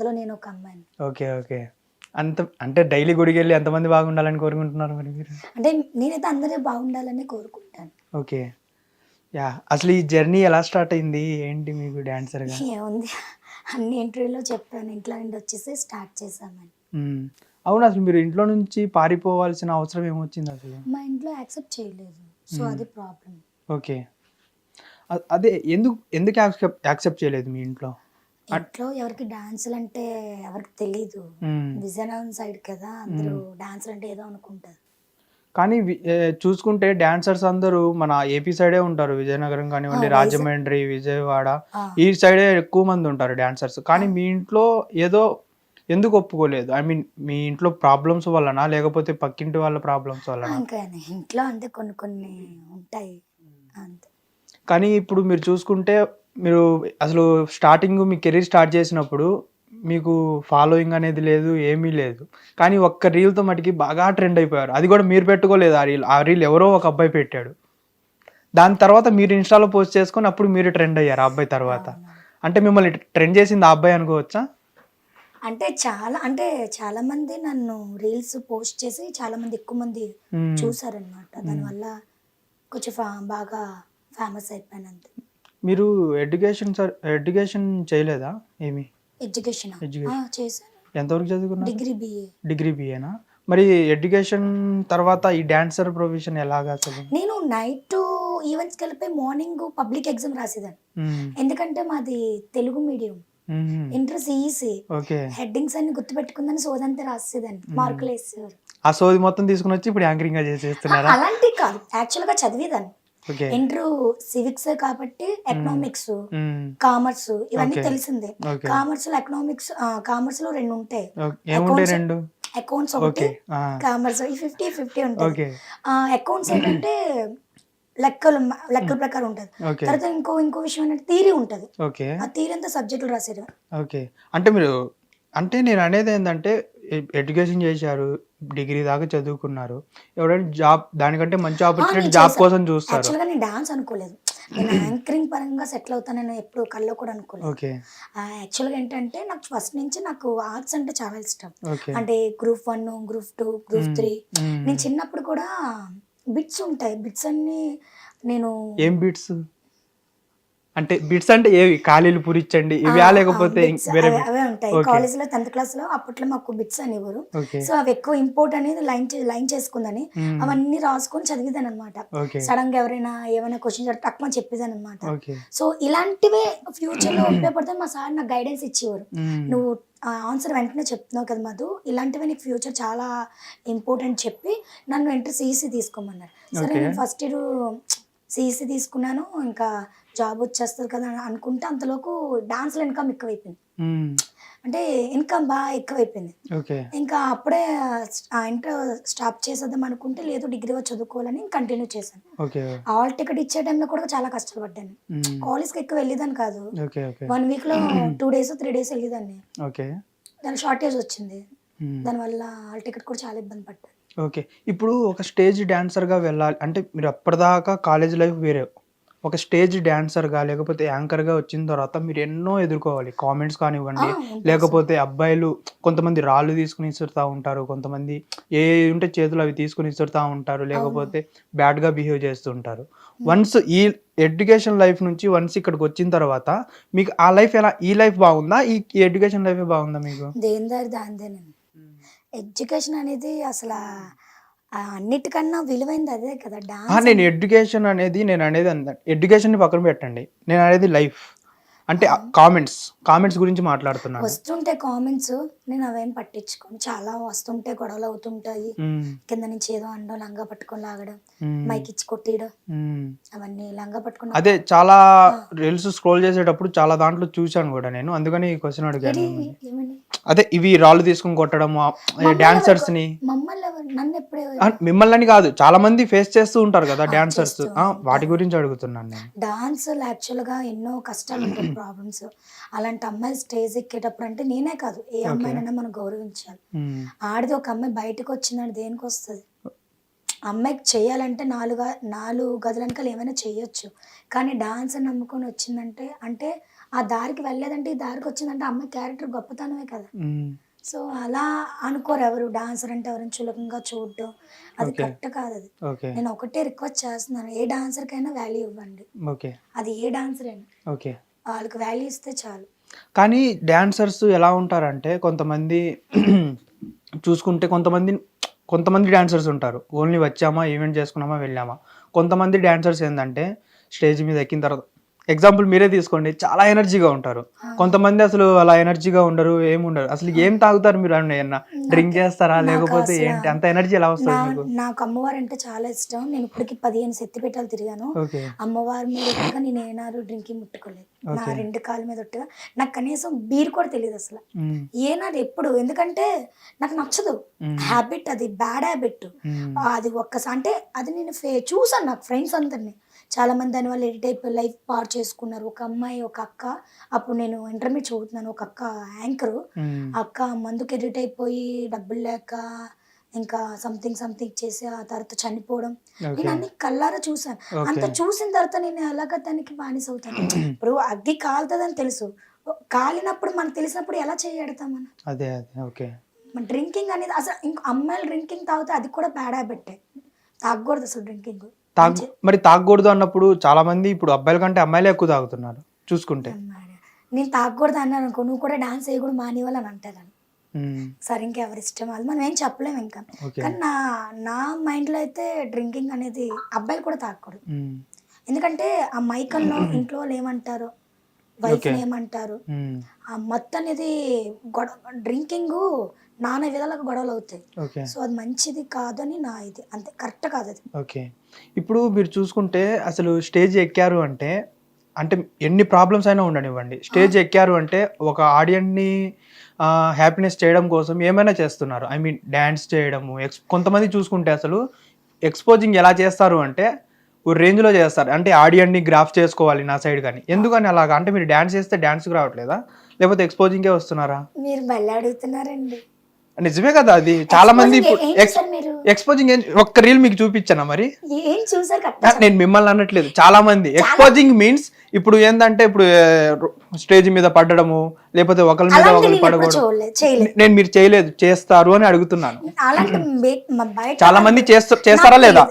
అందులో నేను ఒక అమ్మాయిని. Okay okay. అంత అంటే డైలీ గుడికి వెళ్ళి ఎంతమంది బాగుండాలని కోరుకుంటున్నారు మరి మీరు? అంటే నేనైతే అందరూ బాగుండాలని కోరుకుంటాను. ఓకే. యా అసలు ఈ జర్నీ ఎలా స్టార్ట్ అయింది? ఏంటి మీకు డాన్సర్గా ఏముంది? అన్ని ఇంటర్వ్యూలో చెప్పాను ఇంట్లో నుండి వచ్చేసి స్టార్ట్ చేశామని. మ్మ్. అవును అసలు మీరు ఇంట్లో నుంచి పారిపోవాల్సిన అవసరం ఏమొచ్చింది అసలు? మా ఇంట్లో యాక్సెప్ట్ చేయలేదు. సో అది ప్రాబ్లం ఓకే. అ- అదే ఎందుకు ఎందుకు యాక్సెప్ట్ యాక్సెప్ట్ చేయలేదు మీ ఇంట్లో? ఇంట్లో ఎవరికి డాన్సులు అంటే ఎవరికి తెలీదు. విజయనగరం సైడ్ కదా అందరూ డాన్సులు అంటే ఏదో అనుకుంటారు. కానీ చూసుకుంటే డాన్సర్స్ అందరూ మన ఏపీ సైడే ఉంటారు. విజయనగరం కానివ్వండి. రాజమండ్రి విజయవాడ ఈ సైడే ఎక్కువ మంది ఉంటారు డాన్సర్స్. కానీ మీ ఇంట్లో ఏదో ఎందుకు ఒప్పుకోలేదు? ఐ మీన్ మీ ఇంట్లో ప్రాబ్లమ్స్ వలన లేకపోతే పక్కింటి వాళ్ళ ప్రాబ్లమ్స్ ఇంకా ఇంట్లో అంతే కొన్ని కొన్ని ఉంటాయి. అంతే. కానీ ఇప్పుడు మీరు చూసుకుంటే మీరు అసలు స్టార్టింగ్ మీ కెరీర్ స్టార్ట్ చేసినప్పుడు మీకు ఫాలోయింగ్ అనేది లేదు ఏమీ లేదు. కానీ ఒక్క రీల్తో మటుకి బాగా ట్రెండ్ అయిపోయారు. అది కూడా మీరు పెట్టుకోలేదు. ఆ రీల్ ఆ రీల్ ఎవరో ఒక అబ్బాయి పెట్టాడు. దాని తర్వాత మీరు ఇన్స్టాలో పోస్ట్ చేసుకొని అప్పుడు మీరు ట్రెండ్ అయ్యారు ఆ అబ్బాయి తర్వాత. అంటే మిమ్మల్ని ట్రెండ్ చేసింది ఆ అబ్బాయి అనుకోవచ్చా? అంటే చాలా అంటే చాలా మంది నన్ను రీల్స్ పోస్ట్ చేసి చాలా మంది ఎక్కువ మంది. చూసారనమాట దానివల్ల కొంచెం బాగా ఫేమస్ అయిపోయాను అంతే మీరు ఎడ్యుకేషన్ సార్ ఎడ్యుకేషన్ చేయలేదా ఏమి? ఎడ్యుకేషన్. చేశాను. ఎంతవరకు చదువుకున్నారు? Degree BA. డిగ్రీ బిఏనా మరి ఎడ్యుకేషన్ తర్వాత ఈ డాన్సర్ ప్రొఫెషన్ ఎలాగా అసలు? నేను నైట్ ఈవెంట్స్కి వెళ్ళిపోయి మార్నింగ్ పబ్లిక్ ఎగ్జామ్ రాసేదాన్ని. మ్మ్. ఎందుకంటే మాది Telugu medium. Inter okay. Headings అన్ని గుర్తుపెట్టుకుందని సోదంతా రాసేదాన్ని. మార్కులు వేసేవారు. ఆ సోది మొత్తం తీసుకుని వచ్చి ఇప్పుడు యాంకరింగ్గా చేసేస్తున్నారా? అలాంటివి కాదు. యాక్చువల్గా చదివేదాన్ని. ఇంటర్ సివిక్స్ కాబట్టి ఎకనామిక్స్. కామర్స్ ఇవన్నీ Okay. తెలిసిందే. ఓకే కామర్స్లో ఎకనామిక్స్ కామర్స్లో రెండు ఉంటాయి. అకౌంట్స్ ఒకటి కామర్స్ ఫిఫ్టీ ఫిఫ్టీ ఉంటుంది ఓకే అకౌంట్స్ ఏంటంటే లెక్కలు లెక్కల ప్రకారం ఉంటుంది. తర్వాత ఇంకో ఇంకో విషయం ఏంటంటే థీరీ ఉంటుంది. ఆ థీరీ అంతా సబ్జెక్టులు రాసేది ఓకే అంటే మీరు అంటే నేను అనేది ఏంటంటే ఎడ్యుకేషన్ చేశారు డిగ్రీ దాకా చదువుకున్నారు. ఎవరైనా జాబ్ దానికంటే మంచి ఆపర్చునిటీ జాబ్. కోసం చూస్తారు. యాక్చువల్గా నేను డాన్స్ అనుకోలేదు. నేను యాంకరింగ్ పరంగా సెటిల్ అవుతానని ఎప్పుడు కల్లో కూడా అనుకోలేదు. ఓకే. యాక్చువల్గా ఏంటంటే నాకు ఫస్ట్ నుంచి నాకు ఆర్ట్స్ అంటే చాలా ఇష్టం. అంటే group one group two group. Three. నేను చిన్నప్పుడు కూడా బిట్స్ ఉంటాయి. బిట్స్ అన్ని నేను ఏం బీట్స్? అంటే బిట్స్ అంటే ఏవి? ఖాళీలు పూరించండి ఇవి లేకపోతే వేరే అవే- ఉంటాయి. కాలేజ్లో టెన్త్ క్లాస్లో అప్పట్లో మాకు బిట్స్ అనేవారు. సో అవి ఎక్కువ ఇంపోర్ట్ అనేది లైన్ లైన్ చేసుకుందని. అవన్నీ రాసుకొని చదివేదాని అనమాట సడన్గా ఎవరైనా ఏమైనా క్వశ్చన్ తక్కువ చెప్పేదాని అనమాట సో ఇలాంటివే ఫ్యూచర్లో ఉపయోగపడితే మా సార్ నాకు గైడెన్స్ ఇచ్చేవారు. నువ్వు ఆన్సర్ వెంటనే చెప్తున్నావు కదా మధు. ఇలాంటివి నీకు ఫ్యూచర్ చాలా ఇంపార్టెంట్ చెప్పి నన్ను ఎంటర్ సిఈసి తీసుకోమన్నారు. సరే. నేను ఫస్ట్ ఇయర్ సిఈసి తీసుకున్నాను ఇంకా జాబ్ వచ్చేస్తుంది కదా అని అనుకుంటే అంతలోపు డాన్స్లో ఇన్కమ్ ఎక్కువైపోయింది. అంటే ఇన్కమ్ బాగా ఎక్కువైపోయింది. ఇంకా అప్పుడే ఆ ఇంటర్ స్టాప్ చేసేద్దాం అనుకుంటే లేదు డిగ్రీ వచ్చి చదువుకోవాలని కంటిన్యూ చేశాను. ఆల్ టికెట్ ఇచ్చే టైంలో కూడా చాలా కష్టపడ్డాను. కాలేజ్కి ఎక్కువ వెళ్ళేదాన్ని కాదు. వన్ వీక్లో టూ డేస్ త్రీ డేస్ వెళ్ళేదాన్ని. దాని షార్టేజ్ వచ్చింది. దానివల్ల హాల్ టికెట్ కూడా చాలా ఇబ్బంది పడ్డాను. ఓకే. ఇప్పుడు ఒక స్టేజ్ డాన్సర్గా వెళ్ళాలి. అంటే మీరు అప్పటిదాకా కాలేజ్ లైఫ్ వేరే. ఒక స్టేజ్ డాన్సర్గా లేకపోతే యాంకర్గా వచ్చిన తర్వాత మీరు ఎన్నో ఎదుర్కోవాలి. కామెంట్స్ కానివ్వండి లేకపోతే అబ్బాయిలు కొంతమంది రాళ్ళు తీసుకుని ఇస్తుతా ఉంటారు. కొంతమంది ఏ ఉంటే చేతులు అవి తీసుకుని ఇస్తుతా ఉంటారు. లేకపోతే బ్యాడ్గా బిహేవ్ చేస్తుంటారు వన్స్ ఈ ఎడ్యుకేషన్ లైఫ్ నుంచి వన్స్ ఇక్కడికి వచ్చిన తర్వాత మీకు ఆ లైఫ్ ఎలా ఈ లైఫ్ బాగుందా? ఈ ఎడ్యుకేషన్ లైఫే బాగుందా మీకు? దేని దారి ఎడ్యుకేషన్ అనేది అసలు అన్నిటికన్నా విలువైంది అదే కదా డాన్స్ నేను ఎడ్యుకేషన్ అనేది నేను అనేది ఎడ్యుకేషన్ పక్కన పెట్టండి. నేను అనేది లైఫ్. అంటే కామెంట్స్ కామెంట్స్ గురించి మాట్లాడుతున్నాను. వస్తుంటే కామెంట్స్ నేను అవేం పట్టించుకోను. చాలా వస్తుంటే గొడవలు అవుతుంటాయి. కింద నుంచి ఏదో అండో లంగా పట్టుకొని లాగడం. మైక్ ఇచ్చి కొట్టేయడం. అవన్నీ లంగా పట్టుకుని అదే చాలా రీల్స్ స్క్రోల్ చేసేటప్పుడు చాలా దాంట్లో చూశాను కూడా నేను. అందుకని క్వశ్చన్ అడిగాను. అదే ఇవి రాళ్ళు తీసుకుని కొట్టడం డాన్సర్స్ని మమ్మల్ని ఎవరు- నన్ను ఎప్పుడే ఆ, మిమ్మల్ని కాదు చాలా మంది ఫేస్ చేస్తూ ఉంటారు కదా డాన్సర్స్. వాటి గురించి అడుగుతున్నాను నేను. డాన్స్ యాక్చువల్గా ఎన్నో కష్టాలు ఉంటాయి ప్రాబ్లమ్స్ అలాంటి అమ్మాయి స్టేజ్ ఎక్కేటప్పుడు అంటే నేనే కాదు ఏ అమ్మాయినైనా మనం గౌరవించాలి. ఆడిది ఒక అమ్మాయి బయటకు వచ్చిందంటే దేనికి వస్తుంది? అమ్మాయికి చేయాలంటే నాలుగు నాలుగు గదుల వెనకాల ఏమైనా చేయొచ్చు. కానీ డాన్స్ నమ్ముకొని వచ్చిందంటే అంటే ఆ దారికి వెళ్ళలేదంటే ఈ దారికి వచ్చిందంటే అమ్మాయి క్యారెక్టర్ గొప్పతనమే కదా. సో అలా అనుకోరు ఎవరు. డాన్సర్ అంటే ఎవరైనా చులకంగా చూడటం అది. కరెక్ట్ కాదు అది. నేను ఒకటే రిక్వెస్ట్ చేస్తున్నాను. ఏ డాన్సర్కైనా వాల్యూ ఇవ్వండి. ఓకే. అది ఏ డాన్సర్ అయినా ఓకే. వాళ్ళకి వాల్యూ ఇస్తే చాలు. కానీ డాన్సర్స్ ఎలా ఉంటారంటే కొంతమంది చూసుకుంటే కొంతమంది కొంతమంది డాన్సర్స్ ఉంటారు. ఓన్లీ వచ్చామా ఈవెంట్ చేసుకున్నామా వెళ్ళామా. కొంతమంది డాన్సర్స్ ఏంటంటే స్టేజ్ మీద ఎక్కిన తర్వాత ఎగ్జాంపుల్ మీరే తీసుకోండి. చాలా ఎనర్జీగా ఉంటారు. కొంతమంది అసలు అలా ఎనర్జీగా ఉండరు ఏమి ఉండరు. అసలు ఏం తాగుతారు మీరు ఏమన్నా? డ్రింక్ చేస్తారా? లేకపోతే ఏంటి? అంత ఎనర్జీ ఎలా వస్తుంది మీకు? నాకు అమ్మవారు అంటే చాలా ఇష్టం. నేను ఇప్పటికి పదిహేను శక్తిపీఠాలు తిరిగాను. అమ్మవారి మీద నేను ఏనాడు డ్రింకింగ్ ముట్టుకోలేదు. నా. రెండు కాళ్ళ మీద ఒట్టుగా. నాకు కనీసం బీర్ కూడా తెలియదు అసలు. ఏనాడు ఎప్పుడు. ఎందుకంటే నాకు నచ్చదు. హ్యాబిట్ అది బ్యాడ్ హ్యాబిట్. అది ఒక్కసారి అంటే అది నేను చూసాను నాకు ఫ్రెండ్స్ అందరినీ. చాలా మంది దాని వల్ల ఎడిట్ అయిపోయి లైఫ్ పాడు చేసుకున్నారు. ఒక అమ్మాయి ఒక అక్క. అప్పుడు నేను ఇంటర్మీడియట్ చదువుతున్నాను. ఒక అక్క యాంకరు. అక్క మందుకి ఎడిట్ అయిపోయి డబ్బులు లేక ఇంకా సంథింగ్ సంథింగ్ చేసి ఆ తర్వాత చనిపోవడం. నేను అన్ని కల్లారా చూసాను. అంత చూసిన తర్వాత నేను ఎలాగ దానికి బానిస అవుతాను ఇప్పుడు అగ్గి కాలుతుందని తెలుసు. కాలినప్పుడు మనకు తెలిసినప్పుడు ఎలా చేయడతాం మనం? అదే అదే. ఓకే. మన డ్రింకింగ్ అనేది అసలు ఇంకో అమ్మాయిలు డ్రింకింగ్ తాగితే అది కూడా బ్యాడ్ హ్యాబిట్. తాగకూడదు అసలు డ్రింకింగ్. తాగు మరి తాగకూడదు అన్నప్పుడు చాలా మంది ఇప్పుడు అబ్బాయిల కంటే అమ్మాయిలే ఎక్కువ తాగుతున్నారు చూసుకుంటే. నేను తాగకూడదు అన్నాను అనుకో నువ్వు కూడా డాన్స్ వేయకూడదు మానేవాళ్ళని అంటారు. సరే ఇంకెవరి ఇష్టం వాళ్ళు. మనం ఏం చెప్పలేము ఇంకా. కానీ నా నా మైండ్లో అయితే డ్రింకింగ్ అనేది అబ్బాయిలు కూడా తాగకూడదు. ఎందుకంటే ఆ మైకల్లో ఇంట్లో వాళ్ళు ఏమంటారు వైఫ్. ఏమంటారు. ఆ మత్తు అనేది గొడవ డ్రింకింగ్ నానా విధాలుగా గొడవలు అవుతాయి. ఓకే. సో అది మంచిది కాదని నా ఇది అంతే కరెక్ట్ కాదు అది. ఓకే. ఇప్పుడు మీరు చూసుకుంటే అసలు స్టేజ్ ఎక్కారు అంటే అంటే ఎన్ని ప్రాబ్లమ్స్ అయినా ఉండనివ్వండి. స్టేజ్ ఎక్కారు అంటే ఒక ఆడియన్ని హ్యాపీనెస్ చేయడం కోసం ఏమైనా చేస్తున్నారు? ఐ మీన్ డ్యాన్స్ చేయడము ఎక్స్ కొంతమంది చూసుకుంటే అసలు ఎక్స్పోజింగ్ ఎలా చేస్తారు అంటే రేంజ్లో చేస్తారు. అంటే ఆడియన్ని గ్రాఫ్ చేసుకోవాలి నా సైడ్ కానీ ఎందుకని అలాగా? అంటే మీరు డ్యాన్స్ చేస్తే డ్యాన్స్కి రావట్లేదా? లేకపోతే ఎక్స్పోజింగే వస్తున్నారా? మీరు మళ్ళీ అడుగుతున్నారండి. నిజమే కదా అది. చాలా మంది ఎక్స్పోజింగ్ ఒక్క రీల్ మీకు చూపించానా మరి? నేను మిమ్మల్ని అనట్లేదు. చాలా మంది. ఎక్స్పోజింగ్ మీన్స్ ఇప్పుడు ఏంటంటే ఇప్పుడు స్టేజ్ మీద పడడము లేకపోతే ఒకరి మీద ఒకరు పడకూడదు. నేను మీరు చేయలేదు చేస్తారు అని అడుగుతున్నాను. చాలా మంది చేస్త చేస్తారా లేదా.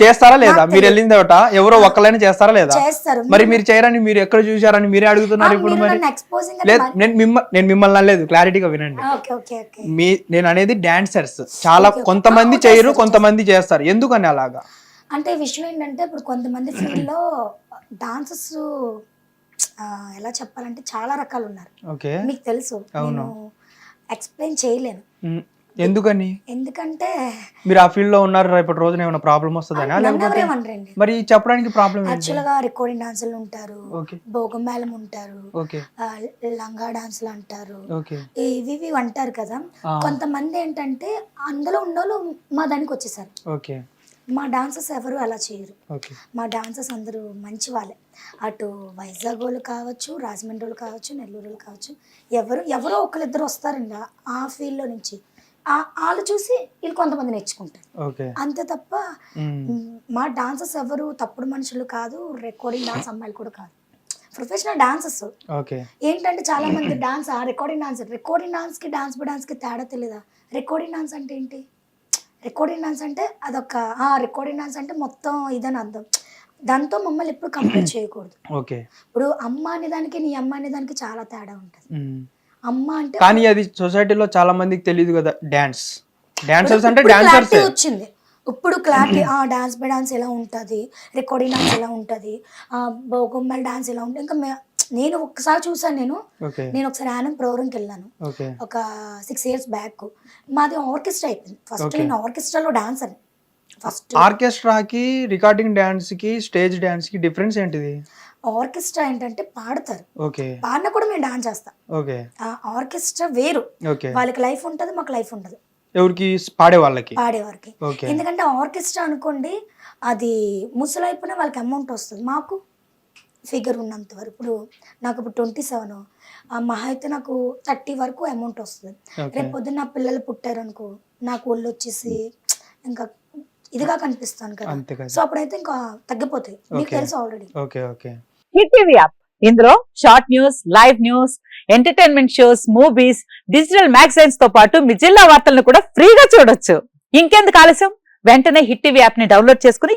చేస్తారు. లేదా? మీరు. వెళ్ళిన తర్వాత ఎవరో ఒక్కలైనా చేస్తారా లేదా? మరి మీరు చేయరని మీరు ఎక్కడ చూసారని మీరే అడుగుతున్నారు ఇప్పుడు మరి నేను నేను మిమ్మల్ని అనలేదు క్లారిటీగా వినండి. మీ నేను అనేది డాన్సర్స్ చాలా. కొంతమంది చేయరు కొంతమంది చేస్తారు. ఎందుకని అలాగా? అంటే విషయం ఏంటంటే ఇప్పుడు కొంతమంది ఫీల్డ్లో డాన్సెస్ ఎలా చెప్పాలంటే చాలా రకాలు ఉన్నారు ఓకే. మీకు తెలుసు. అవును. నేను ఎక్స్ప్లెయిన్ చేయలేను. ఎందుకని? ఎందుకంటే మీరు ఆ ఫీల్డ్లో ఉన్నారు రేపటి రోజున ఏమైనా ప్రాబ్లం వస్తుందనా? లేకపోతే మరి చెప్పడానికి ప్రాబ్లం ఏంటి? యాక్చువల్గా రికార్డింగ్ డాన్సులు ఉంటారు. భోగమేళం ఉంటారు. లంగా డాన్సులు అంటారు. ఇవి ఇవి అంటారు కదా. కొంతమంది ఏంటంటే అందులో ఉన్నోళ్ళు మా దానికి వచ్చేసారు. ఓకే. మా డాన్సర్స్ ఎవరు అలా చేయరు. మా డాన్సర్స్ అందరూ మంచి వాళ్ళే. అటు వైజాగ్ వాళ్ళు కావచ్చు రాజమండ్రి వాళ్ళు కావచ్చు నెల్లూరు వాళ్ళు కావచ్చు ఎవరు ఎవరో ఒకరిద్దరు వస్తారండి ఆ- ఫీల్డ్లో నుంచి. వాళ్ళు చూసి వీళ్ళు కొంతమంది నేర్చుకుంటారు. అంతే తప్ప మ్, డాన్సర్స్ ఎవరు తప్పుడు మనుషులు కాదు రికార్డింగ్ డాన్స్ అమ్మాయిలు కూడా కాదు. Professional dancers. ఏంటంటే చాలా మంది డాన్స్ ఆ రికార్డింగ్ డాన్స్ రికార్డింగ్ డాన్స్కి డాన్స్ బై డాన్స్కి తేడా తెలియదా రికార్డింగ్ డాన్స్ అంటే ఏంటి? రికార్డింగ్ డాన్స్ అంటే అదొక రికార్డింగ్ డాన్స్ అంటే మొత్తం ఇదని అర్థం. దాంతో మమ్మల్ని ఎప్పుడు కంపేర్ చేయకూడదు. ఓకే. ఇప్పుడు అమ్మ అనే దానికి నీ అమ్మ అనే దానికి చాలా తేడా ఉంటుంది. అమ్మ అంటే కానీ అది సొసైటీలో చాలా మందికి తెలియదు కదా డాన్స్. డాన్సర్స్ అంటే డాన్సర్స్ వచ్చింది. ఇప్పుడు క్లారిటీ ఆ డాన్స్ బై డాన్స్ ఎలా ఉంటుంది? రికార్డింగ్ డాన్స్ ఎలా ఉంటుంది? బొమ్మల డాన్స్ ఎలా ఉంటుంది? ఇంకా నేను ఒక్కసారి చూసాను నేను. నేను ఒకసారి ఆనం ప్రోగ్రామ్కి వెళ్ళాను. ఒక సిక్స్ ఇయర్స్ బ్యాక్ మాది ఆర్కెస్ట్రా అయిపోయింది. ఫస్ట్. నేను ఆర్కెస్ట్రాలో డాన్సర్. ఫస్ట్ ఆర్కెస్ట్రాకి రికార్డింగ్ డాన్స్కి స్టేజ్ డాన్స్కి డిఫరెన్స్ ఏంటిది? ఆర్కెస్ట్రా ఏంటంటే పాడతారు. పాడినా కూడా మేము డాన్స్ చేస్తాం. ఆర్కెస్ట్రా వేరు. వాళ్ళకి లైఫ్ ఉంటుంది మాకు లైఫ్ ఉంటుంది ఎవరికి? పాడే వాళ్ళకి? పాడేవారికి. ఓకే. ఎందుకంటే ఆర్కెస్ట్రా అనుకోండి అది ముసలైపోయినా వాళ్ళకి అమౌంట్ వస్తుంది. మాకు ఫిగర్ ఉన్నంత వరకు. ఇప్పుడు నాకు ఇప్పుడు ట్వంటీ సెవెన్. మహా అయితే నాకు థర్టీ వరకు అమౌంట్ వస్తుంది. రేపు పొద్దున్న నా పిల్లలు పుట్టారు అనుకో నాకు ఒళ్ళు వచ్చేసి ఇంకా ఇదిగా కనిపిస్తాను కదా. సో అప్పుడైతే ఇంకా తగ్గిపోతాయి. మీకు. తెలుసు already okay okay. Hit TV app. ఇందులో short news live news entertainment shows movies digital మ్యాగజైన్స్తో పాటు మీ జిల్లా వార్తలను కూడా ఫ్రీగా చూడొచ్చు. ఇంకెందుకు ఆలస్యం? వెంటనే హిట్ టీవీ యాప్ని డౌన్లోడ్ చేసుకుని